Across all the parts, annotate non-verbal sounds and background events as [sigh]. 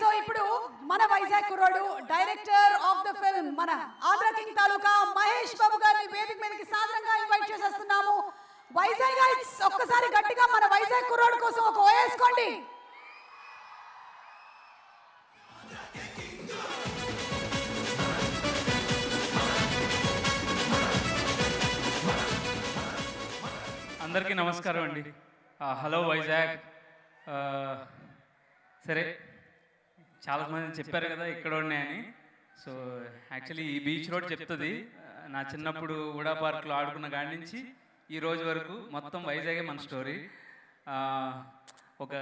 So ఇప్పుడు మన వైజాగ్ కుర్రాడు డైరెక్టర్ ఆఫ్ ద ఫిల్మ్ మన ఆంధ్ర కింగ్ తాలూకా మహేష్ బాబు గారిని వేదిక మీదకి సాధారణంగా ఇన్వైట్ చేసేస్తున్నాము. వైజాగ్ guys, ఒక్కసారి గట్టిగా మన వైజాగ్ కుర్రాడు కోసం ఒక ఓయేసుకోండి అందరికీ నమస్కారం అండి. హలో వైజాగ్. సరే చాలా మంది చెప్పారు కదా ఇక్కడ ఉన్నాయని సో యాక్చువల్లీ ఈ బీచ్ రోడ్ చెప్తుంది. నా చిన్నప్పుడు ఉడా పార్క్లో ఆడుకున్న కాడి నుంచి ఈ రోజు వరకు మొత్తం వైజాగే మన స్టోరీ ఒక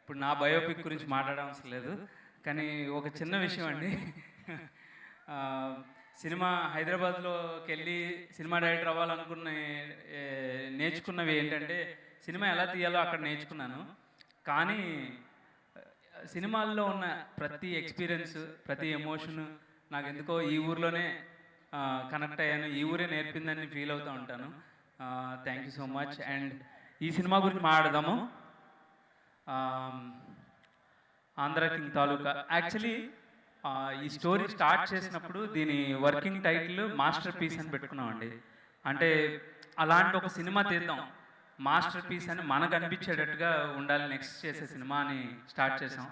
ఇప్పుడు నా బయోపిక్ గురించి మాట్లాడవలసిన లేదు. కానీ ఒక చిన్న విషయం అండి. [laughs] సినిమా హైదరాబాద్లోకి వెళ్ళి సినిమా డైరెక్టర్ అవ్వాలనుకున్న నేర్చుకున్నవి ఏంటంటే సినిమా ఎలా తీయాలో అక్కడ నేర్చుకున్నాను. కానీ సినిమాల్లో ఉన్న ప్రతి ఎక్స్పీరియన్స్ ప్రతి ఎమోషన్ నాకు ఎందుకో ఈ ఊర్లోనే కనెక్ట్ అయ్యాను. ఈ ఊరే నేర్పిందని ఫీల్ అవుతూ ఉంటాను. Thank you so much and ఈ సినిమా గురించి మాట్లాడదాము. ఆంధ్ర కింగ్ తాలూకా. యాక్చువల్లీ ఈ స్టోరీ స్టార్ట్ చేసినప్పుడు దీని వర్కింగ్ టైటిల్ మాస్టర్ పీస్ అని పెట్టుకున్నామండి. అంటే అలాంటి ఒక సినిమా తీద్దాం. మాస్టర్ పీస్ అని మనకు అనిపించేటట్టుగా ఉండాలి నెక్స్ట్ చేసే సినిమా అని స్టార్ట్ చేసాం.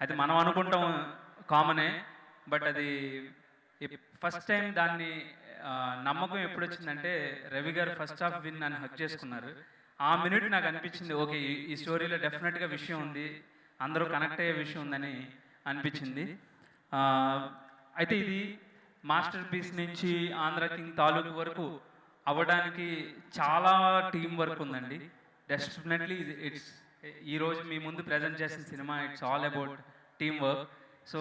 అయితే మనం అనుకుంటాం కామనే బట్ అది ఫస్ట్ టైం దాన్ని నమ్మకం ఎప్పుడు వచ్చిందంటే రవి గారు ఫస్ట్ హాఫ్ విన్ నన్ను హక్ చేసుకున్నారు. ఆ మినిట్ నాకు అనిపించింది ఓకే ఈ- స్టోరీలో డెఫినెట్గా విషయం ఉంది అందరూ కనెక్ట్ అయ్యే విషయం ఉందని అనిపించింది. అయితే ఇది మాస్టర్ పీస్ నుంచి ఆంధ్ర కింగ్ తాలూకు వరకు అవ్వడానికి చాలా టీం వర్క్ ఉందండి. డెఫినెట్లీ ఇట్స్ ఈరోజు మీ ముందు ప్రజెంట్ చేసిన cinema it's all about team work so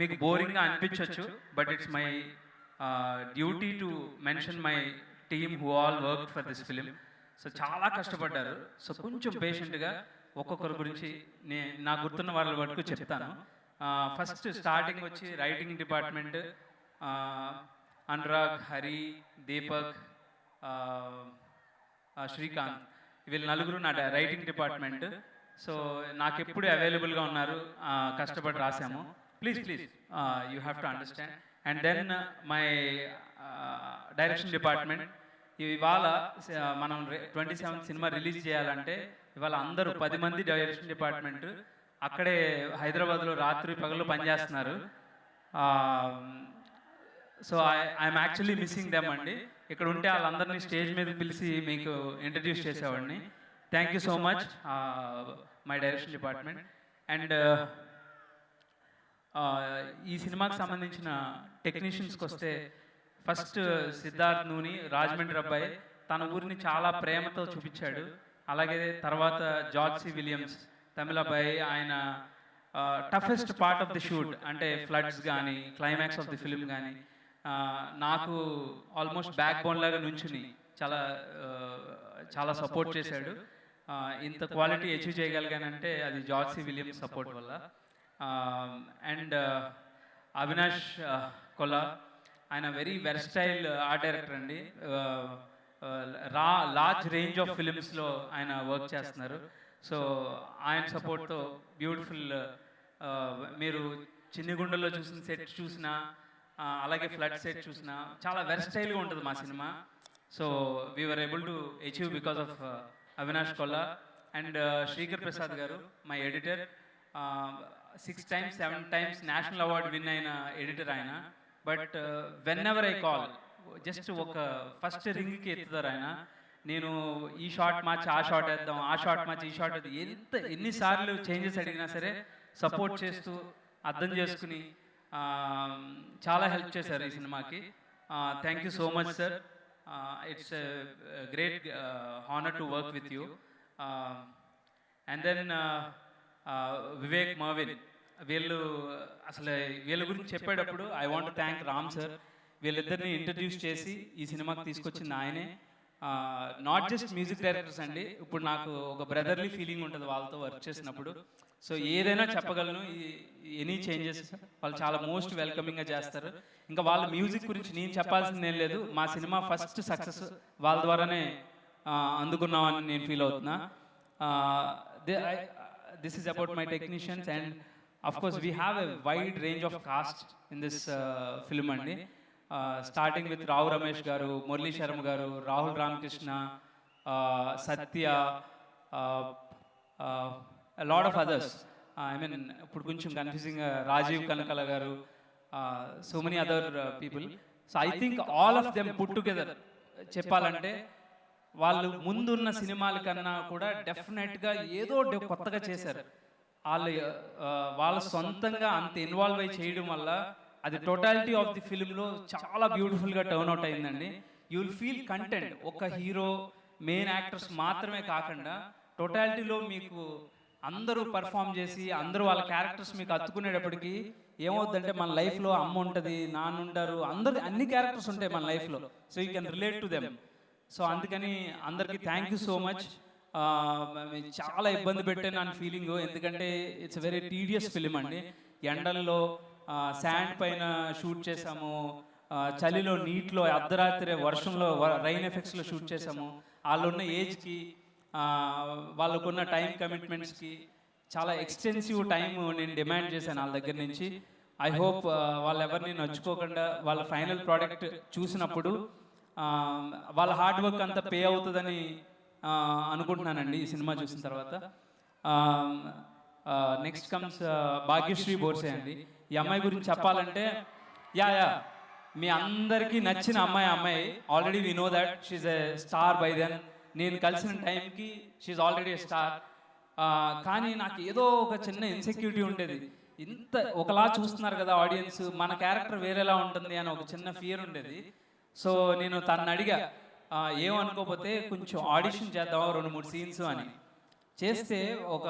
మీకు బోరింగ్గా అనిపించవచ్చు but it's my duty to mention my team who all work for this film so చాలా కష్టపడ్డారు. సో కొంచెం పేషెంట్గా ఒక్కొక్కరి గురించి నే నా గుర్తున్న వాళ్ళ వరకు చెప్తాను. Uh, ఫస్ట్ స్టార్టింగ్ వచ్చి రైటింగ్ డిపార్ట్మెంట్ అనురాగ్ హరి దీపక్ శ్రీకాంత్. వీళ్ళు నలుగురు నా రైటింగ్ డిపార్ట్మెంట్ సో నాకు ఎప్పుడు అవైలబుల్గా ఉన్నారు కష్టపడి రాసాము please please you have to understand and then my direction department ఇవాళ స- మనం ట్వంటీ సెవెంత్ సినిమా రిలీజ్ చేయాలంటే ఇవాళ అందరూ పది మంది డైరెక్షన్ డిపార్ట్మెంట్ అక్కడే హైదరాబాద్లో రాత్రి పగలు పనిచేస్తున్నారు. So I'm actually missing them అండి. ఇక్కడ ఉంటే వాళ్ళందరినీ స్టేజ్ మీద పిలిచి మీకు ఇంట్రడ్యూస్ చేసేవాడిని. Thank you so much my direction department and ఈ సినిమాకి సంబంధించిన టెక్నీషియన్స్కి వస్తే ఫస్ట్ uh, సిద్ధార్థ్ నూని రాజమండ్రి అబ్బాయి తన ఊరిని చాలా ప్రేమతో చూపించాడు. అలాగే తర్వాత జార్జ్ సి విలియమ్స్ తమిళ అబ్బాయి ఆయన toughest part of the shoot అంటే ఫ్లడ్స్ కానీ క్లైమాక్స్ ఆఫ్ ది ఫిల్మ్ కానీ నాకు ఆల్మోస్ట్ బ్యాక్ బోన్ లాగా నుంచుని చాలా చాలా సపోర్ట్ చేశాడు. ఇంత క్వాలిటీ అచీవ్ చేయగలిగానంటే అది జార్జ్ సి విలియమ్స్ సపోర్ట్ వల్ల. అండ్ అవినాష్ కొల్ల ఆయన వెరీ వెర్స్టైల్ ఆర్ట్ డైరెక్టర్ అండి. రా లార్జ్ రేంజ్ ఆఫ్ ఫిలిమ్స్లో ఆయన వర్క్ చేస్తున్నారు. సో ఆయన సపోర్ట్తో బ్యూటిఫుల్ మీరు చిన్నిగుండలో చూసిన సెట్ చూసినా అలాగే ఫ్లడ్ సెట్ చూసినా చాలా వెర్స్టైల్గా ఉంటుంది మా cinema. So we are able to achieve because of Avinash Kolla and Srikar Prasad garu my editor six times seven times national award win అయిన ఎడిటర్ ఆయన but whenever I call just ఒక first రింగ్కి ఎత్తుతారు ఆయన. నేను ఈ short మార్చి ఆ short వేద్దాం ఆ షార్ట్ మార్చి ఈ షార్ట్ వేద్దాం. ఎంత ఎన్నిసార్లు చేంజెస్ అడిగినా సరే సపోర్ట్ చేస్తూ అర్థం చేసుకుని చాలా హెల్ప్ చేశారు ఈ సినిమాకి. Thank you so much sir it's great honour to work with you and then Vivek Mervin వీళ్ళు అసలు వీళ్ళ గురించి చెప్పేటప్పుడు I want thank Ram sir వీళ్ళిద్దరిని ఇంట్రడ్యూస్ చేసి ఈ సినిమాకి తీసుకొచ్చింది ఆయనే. నాట్ జస్ట్ మ్యూజిక్ డైరెక్టర్స్ అండి ఇప్పుడు నాకు ఒక బ్రదర్లీ ఫీలింగ్ ఉంటుంది వాళ్ళతో వర్క్ చేసినప్పుడు. సో ఏదైనా చెప్పగలను ఎనీ చేంజెస్ వాళ్ళు చాలా మోస్ట్ వెల్కమింగ్గా చేస్తారు. ఇంకా వాళ్ళ మ్యూజిక్ గురించి నేను చెప్పాల్సింది ఏం లేదు. మా సినిమా ఫస్ట్ సక్సెస్ వాళ్ళ ద్వారానే అందుకున్నామని నేను ఫీల్ అవుతున్నా. This is about my technicians and of course we have a wide range of cast in this film అండి. Starting with Rao Ramesh garu Murali Sharma garu Rahul Ramakrishna Satya lot of others I mean ఇప్పుడు కొంచెం confusing Rajeev Kanakala garu so many other people so I think all of them put together చెప్పాలంటే వాళ్ళు ముందున్న సినిమాల కన్నా కూడా డెఫినెట్గా ఏదో కొత్తగా చేశారు. వాళ్ళు వాళ్ళ సొంతంగా అంత ఇన్వాల్వ్ అయి చేయడం వల్ల అది టోటాలిటీ ఆఫ్ ది ఫిల్మ్లో చాలా బ్యూటిఫుల్గా టర్న్ అవుట్ అయిందండి. యూ విల్ ఫీల్ కంటెంట్ ఒక హీరో మెయిన్ యాక్టర్స్ మాత్రమే కాకుండా టోటాలిటీలో మీకు అందరూ పర్ఫామ్ చేసి అందరూ వాళ్ళ క్యారెక్టర్స్ మీకు అత్తుకునేటప్పటికి ఏమవుతుందంటే మన లైఫ్లో అమ్మ ఉంటుంది నాన్న ఉంటారు అందరు అన్ని క్యారెక్టర్స్ ఉంటాయి మన లైఫ్లో so you can relate to them so అందుకని అందరికీ థ్యాంక్ యూ సో మచ్ చాలా ఇబ్బంది పెట్టే నా ఫీలింగ్ ఎందుకంటే ఇట్స్ వెరీ టీడియస్ ఫిలిం అండి ఎండల్లో శాండ్ పైన షూట్ చేసాము. చలిలో నీటిలో అర్ధరాత్రి వర్షంలో రైన్ ఎఫెక్ట్స్లో షూట్ చేసాము. వాళ్ళు ఉన్న ఏజ్కి వాళ్ళకున్న టైం కమిట్మెంట్స్కి చాలా ఎక్స్టెన్సివ్ టైం నేను డిమాండ్ చేశాను వాళ్ళ దగ్గర నుంచి. ఐ హోప్ వాళ్ళు ఎవరిని నచ్చుకోకుండా వాళ్ళ ఫైనల్ ప్రోడక్ట్ చూసినప్పుడు ఆ, వాళ్ళ హార్డ్ వర్క్ అంతా పే అవుతుందని అనుకుంటున్నానండి ఈ సినిమా చూసిన తర్వాత. నెక్స్ట్ కమ్స్ భాగ్యశ్రీ బోర్సే అండి. ఈ అమ్మాయి గురించి చెప్పాలంటే యా యా మీ అందరికీ నచ్చిన అమ్మాయి అమ్మాయి. Already we know that she's a star by then నేను కలిసిన టైంకి షీజ్ ఆల్రెడీ స్టార్ కానీ నాకు ఏదో ఒక చిన్న ఇన్సెక్యూరిటీ ఉండేది. ఇంత ఒకలా చూస్తున్నారు కదా ఆడియన్స్ మన క్యారెక్టర్ వేరేలా ఉంటుంది అని ఒక చిన్న ఫియర్ ఉండేది. సో నేను తను అడిగా uh, ఏమనుకోకపోతే కొంచెం ఆడిషన్ చేద్దాం రెండు మూడు సీన్స్ అని. చేస్తే ఒక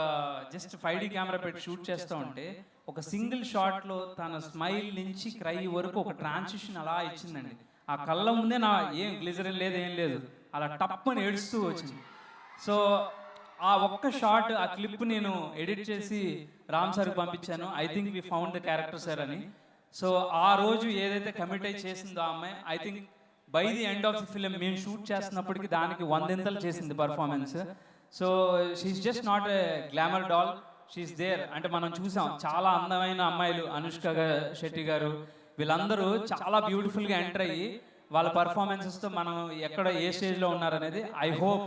జస్ట్ ఫైవ్ డి కెమెరా పెట్టి షూట్ చేస్తూ ఉంటే ఒక సింగిల్ షాట్లో తన స్మైల్ నుంచి క్రై వరకు ఒక ట్రాన్సిషన్ అలా ఇచ్చిందండి. ఆ కళ్ళ ముందే నా ఏం గ్లిజరిన్ లేదు ఏం లేదు. అలా టప్పని ఏడుస్తూ వచ్చింది. సో ఆ ఒక్క షాట్ ఆ క్లిప్ నేను ఎడిట్ చేసి రామ్ సార్కి పంపించాను. I think we found the character sir అని. సో ఆ రోజు ఏదైతే కమిట్ అయి చేసిందో ఆ అమ్మాయి I think by the end of the film మేము షూట్ చేస్తున్నప్పటికి దానికి వందెంతలు చేసింది performance so she's just not a glamour doll she's there అంటే మనం చూసాం చాలా అందమైన అమ్మాయిలు. అనుష్క శెట్టి గారు వీళ్ళందరూ చాలా బ్యూటిఫుల్గా ఎంటర్ అయ్యి వాళ్ళ పర్ఫార్మెన్సెస్తో మనం ఎక్కడ ఏ స్టేజ్లో ఉన్నారనేది I hope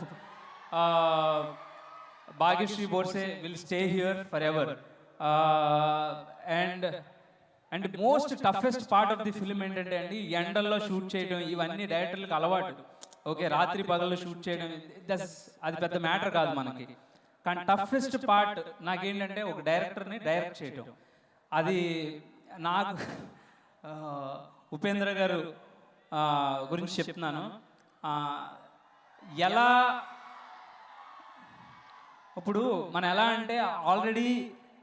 Bhagyashri Borse will stay here forever and and most toughest part of the film ఏంటంటే అండి ఎండల్లో షూట్ చేయడం ఇవన్నీ డైరెక్టర్లకు అలవాటు. ఓకే రాత్రి పగల్లో షూట్ చేయడం దస్ అది పెద్ద మ్యాటర్ కాదు మనకి. కానీ టఫెస్ట్ పార్ట్ నాకేంటంటే ఒక డైరెక్టర్ని డైరెక్ట్ చేయడం అది నాకు ఉపేంద్ర గారు గురించి చెప్తున్నాను. ఎలా ఇప్పుడు మనం ఎలా అంటే ఆల్రెడీ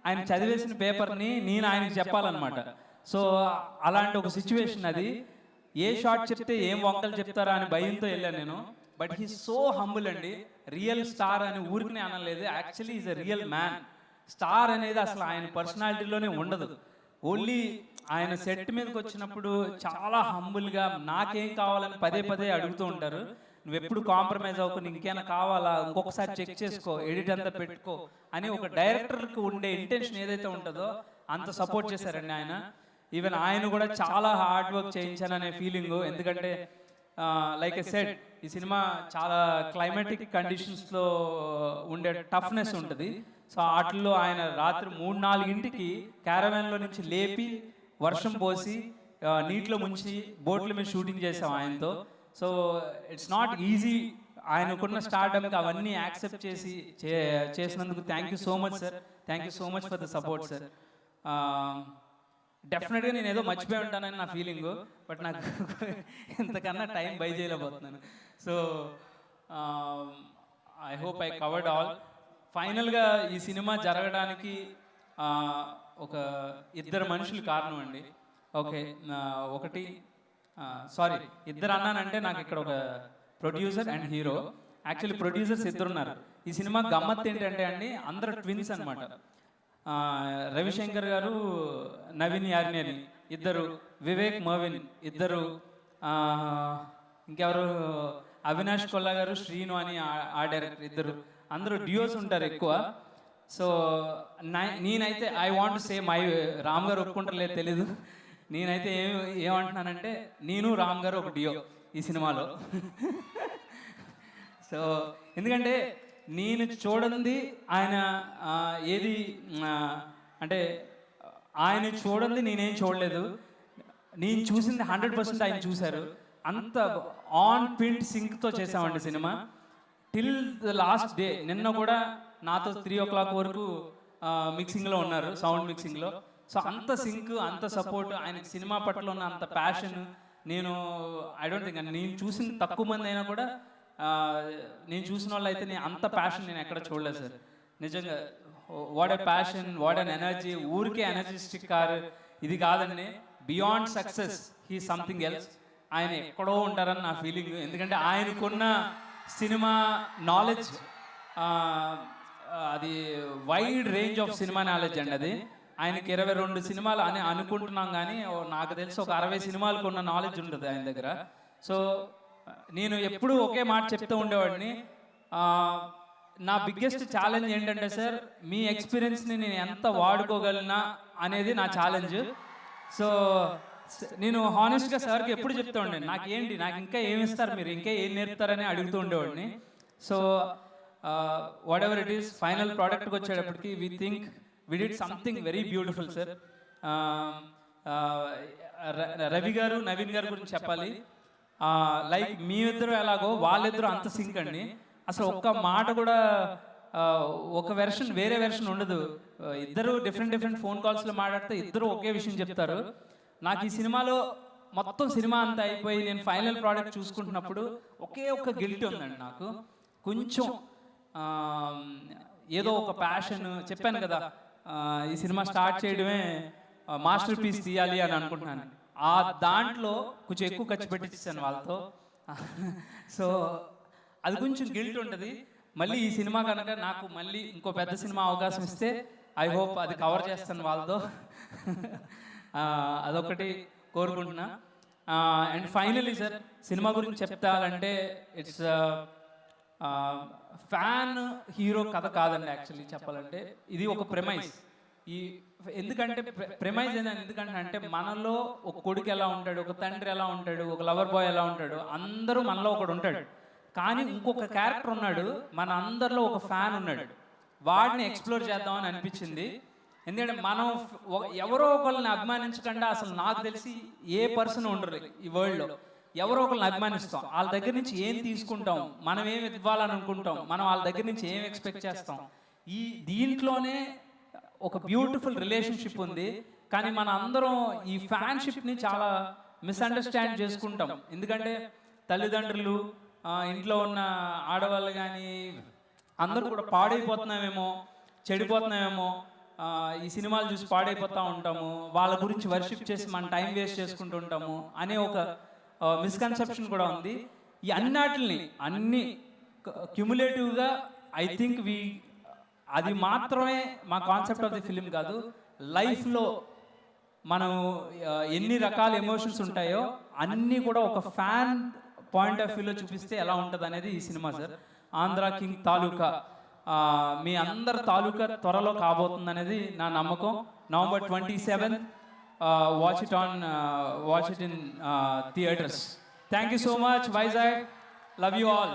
ఆయన చదివేసిన పేపర్ని నేను ఆయనకి చెప్పాలన్నమాట. సో అలాంటి ఒక సిచ్యువేషన్ అది ఏ షార్ట్ చెప్తే ఏం వంకలు చెప్తారా అని భయంతో వెళ్ళాను నేను. బట్ హీ సో హంబుల్ అండి. రియల్ స్టార్ అని ఊరికి అనలేదు. Actually is a real man star అనేది అసలు ఆయన పర్సనాలిటీలోనే ఉండదు. ఓన్లీ ఆయన సెట్ మీదకి వచ్చినప్పుడు చాలా హంబుల్గా నాకేం కావాలని పదే పదే అడుగుతూ ఉంటారు. నువ్వు ఎప్పుడు కాంప్రమైజ్ అవ్వకు ఇంకేమైనా కావాలా? ఇంకొకసారి చెక్ చేసుకో ఎడిట్ అంతా పెట్టుకో అని ఒక డైరెక్టర్కి ఉండే ఇంటెన్షన్ ఏదైతే ఉంటుందో అంత సపోర్ట్ చేశారండి ఆయన ఈవెన్ ఆయన కూడా చాలా హార్డ్ వర్క్ చేయించాననే ఫీలింగ్ ఎందుకంటే లైక్ ఎ సెట్ ఈ సినిమా చాలా క్లైమాటిక్ కండిషన్స్లో ఉండే టఫ్నెస్ ఉంటుంది. సో వాటిల్లో ఆయన రాత్రి మూడు నాలుగింటికి క్యారవాన్లో నుంచి లేపి వర్షం పోసి నీటిలో ముంచి బోట్ల మీద షూటింగ్ చేసాం ఆయనతో. సో ఇట్స్ నాట్ ఈజీ ఆయనకున్న స్టార్డమ్కి అవన్నీ యాక్సెప్ట్ చేసి చే- చేసినందుకు thank you so much sir thank you so much for the support sir డెఫినెట్గా నేను ఏదో మర్చిపోయి ఉంటానని నా ఫీలింగ్ బట్ నాకు. [laughs] ఇంతకన్నా టైం బై చేయలేకపోతున్నాను. So I hope I covered all ఫైనల్గా ఈ సినిమా జరగడానికి ఆ, ఒక ఇద్దరు మనుషులు కారణం అండి. ఓకే ఒకటి సారీ ఇద్దరు అన్నానంటే నాకు ఇక్కడ ఒక producer and hero actually producers ఇద్దరు ఉన్నారు. ఈ సినిమా గమ్మత్ ఏంటంటే అండి అందరు ట్విన్స్ అనమాట రవిశంకర్ గారు నవీన్ యార్నేని ఇద్దరు వివేక్ మోవిన్ ఇద్దరు ఇంకెవరు? అవినాష్ కొల్లా గారు శ్రీను అని ఆ- డైరెక్టర్ ఇద్దరు. అందరూ డ్యూస్ ఉంటారు ఎక్కువ. సో నేనైతే I want say my Ram garu ఒప్పుకుంటారులేదు తెలీదు. నేనైతే ఏం ఏమంటున్నానంటే నేను రామ్ గారు ఒక డియో ఈ సినిమాలో. సో ఎందుకంటే నేను చూడండి ఆయన ఏది అంటే ఆయన చూడండి నేనేం చూడలేదు. నేను చూసింది హండ్రెడ్ పర్సెంట్ ఆయన చూశారు. అంత ఆన్ పింట్ సింక్తో చేసామండి cinema. Till the last day నిన్న కూడా నాతో త్రీ ఓ క్లాక్ వరకు మిక్సింగ్లో ఉన్నారు సౌండ్ మిక్సింగ్లో సో అంత సింక్ అంత సపోర్ట్ ఆయన సినిమా పట్ల ఉన్న అంత ప్యాషన్ నేను ఐ డోంట్ థింక్ నేను చూసిన తక్కువ మంది అయినా కూడా నేను చూసిన వాళ్ళు అయితే నేను అంత ప్యాషన్ నేను ఎక్కడ చూడలేదు సార్. నిజంగా what a passion what an energy ఊరికే ఎనర్జిస్టిక్ కారు ఇది కాదండి beyond success he something else ఆయన ఎక్కడో ఉంటారని నా ఫీలింగ్ ఎందుకంటే ఆయనకున్న సినిమా నాలెడ్జ్ అది wide range of cinema knowledge అండి అది. ఆయనకి ఇరవై రెండు సినిమాలు అని అనుకుంటున్నాం కానీ నాకు తెలిసి ఒక అరవై సినిమాలకు ఉన్న నాలెడ్జ్ ఉంటుంది ఆయన దగ్గర. సో నేను ఎప్పుడూ ఒకే మాట చెప్తూ ఉండేవాడిని. నా బిగ్గెస్ట్ ఛాలెంజ్ ఏంటంటే సార్ మీ ఎక్స్పీరియన్స్ని నేను ఎంత వాడుకోగలనా అనేది నా ఛాలెంజ్ సో స- నేను హానెస్ట్గా సార్కి ఎప్పుడు చెప్తూ ఉండే నాకు ఏంటి నాకు ఇంకా ఏమి ఇస్తారు మీరు? ఇంకా ఏం నేర్పుతారని అడుగుతూ ఉండేవాడిని. So whatever it is final ప్రోడక్ట్కి వచ్చేటప్పటికి we think we did something very beautiful sir Ravi garu Naveen గారి గురించి చెప్పాలి. లైక్ మీ ఇద్దరు ఎలాగో వాళ్ళిద్దరూ అంత సింక్ అండి. అసలు ఒక్క మాట కూడా ఒక వెర్షన్ వేరే వెర్షన్ ఉండదు. ఇద్దరు డిఫరెంట్ డిఫరెంట్ ఫోన్ కాల్స్లో మాట్లాడితే ఇద్దరు ఒకే విషయం చెప్తారు. నాకు ఈ సినిమాలో మొత్తం సినిమా అంతా అయిపోయి నేను ఫైనల్ ప్రోడక్ట్ చూసుకుంటున్నప్పుడు ఒకే ఒక్క గిల్ట్ ఉందండి నాకు. కొంచెం ఏదో ఒక ప్యాషన్ చెప్పాను కదా ఈ సినిమా స్టార్ట్ చేయడమే మాస్టర్ పీస్ తీయాలి అని అనుకుంటున్నాను. ఆ దాంట్లో కొంచెం ఎక్కువ ఖర్చు పెట్టించాను వాళ్ళతో. [laughs] సో అది కొంచెం గిల్ట్ ఉంటుంది. మళ్ళీ ఈ సినిమా కనుక నాకు మళ్ళీ ఇంకో పెద్ద సినిమా అవకాశం ఇస్తే ఐ హోప్ అది కవర్ చేస్తాను వాళ్ళతో. [laughs] అదొకటి కోరుకుంటున్నా. అండ్ ఫైనలీ సార్ సినిమా గురించి చెప్తానంటే ఇట్స్ ఫ్యాన్ హీరో కథ కాదండి యాక్చువల్లీ చెప్పాలంటే. ఇది ఒక ప్రెమైజ్ ఈ ఎందుకంటే ప్రెమైజ్ ఏదైనా ఎందుకంటే అంటే మనలో ఒక కొడుకు ఎలా ఉంటాడు ఒక తండ్రి ఎలా ఉంటాడు ఒక లవర్ బాయ్ ఎలా ఉంటాడు అందరూ మనలో ఒకడు ఉంటాడు. కానీ ఇంకొక క్యారెక్టర్ ఉన్నాడు మన అందరిలో ఒక ఫ్యాన్ ఉన్నాడు. వాడిని ఎక్స్ప్లోర్ చేద్దామని అనిపించింది. ఎందుకంటే మనం ఎవరో ఒకళ్ళని అభిమానించకుండా అసలు నాకు తెలిసి ఏ పర్సన్ ఉండరు ఈ వరల్డ్లో ఎవరో ఒకరిని అభిమానిస్తాం. వాళ్ళ దగ్గర నుంచి ఏం తీసుకుంటాం మనం ఏం ఇవ్వాలని అనుకుంటాం మనం వాళ్ళ దగ్గర నుంచి ఏం ఎక్స్పెక్ట్ చేస్తాం. ఈ దీంట్లోనే ఒక బ్యూటిఫుల్ రిలేషన్షిప్ ఉంది కానీ మన అందరం ఈ ఫ్యాన్షిప్ని చాలా మిస్అండర్స్టాండ్ చేసుకుంటాం. ఎందుకంటే తల్లిదండ్రులు ఇంట్లో ఉన్న ఆడవాళ్ళు కానీ అందరూ కూడా పాడైపోతున్నామేమో చెడిపోతున్నామేమో ఈ సినిమాలు చూసి పాడైపోతూ ఉంటాము వాళ్ళ గురించి వర్షిప్ చేసి మన టైం వేస్ట్ చేసుకుంటూ ఉంటాము అనే ఒక మిస్కన్సెప్షన్ కూడా ఉంది. ఈ అన్నిటిని అన్ని క్యుములేటివ్గా ఐ థింక్ వి అది మాత్రమే మా కాన్సెప్ట్ ఆఫ్ ది ఫిలిం కాదు. లైఫ్లో మనం ఎన్ని రకాల ఎమోషన్స్ ఉంటాయో అన్నీ కూడా ఒక ఫ్యాన్ పాయింట్ ఆఫ్ వ్యూలో చూపిస్తే ఎలా ఉంటుంది అనేది ఈ cinema sir. Andhra king Taluka మీ అందరి తాలూకా త్వరలో కాబోతుంది అనేది నా నమ్మకం. November twenty seven watch it on watch it in theatres thank you so much Vizag love you all